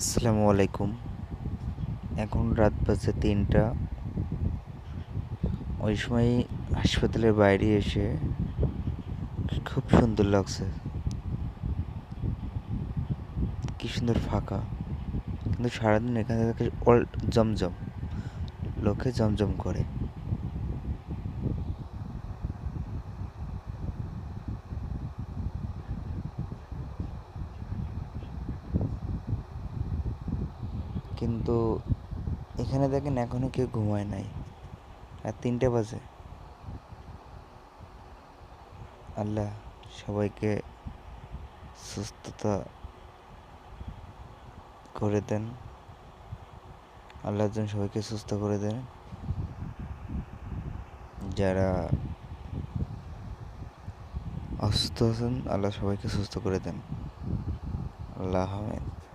আসসালামু আলাইকুম। এখন রাত বাজে তিনটা। ওই সময় হাসপাতালের বাইরে এসে খুব সুন্দর লাগছে। কি সুন্দর ফাঁকা। কিন্তু সারাদিন এখানে থেকে জমজম। লোকে জমজম করে। কিন্তু এখানে দেখেন এখনও কেউ ঘুমায় নাই। আর তিনটে বাজে। আল্লাহ সবাইকে সুস্থতা করে দেন। আল্লাহ যেন সবাইকে সুস্থ করে দেন। যারা অসুস্থ আছেন, আল্লাহ সবাইকে সুস্থ করে দেন। আল্লাহ আহমেদ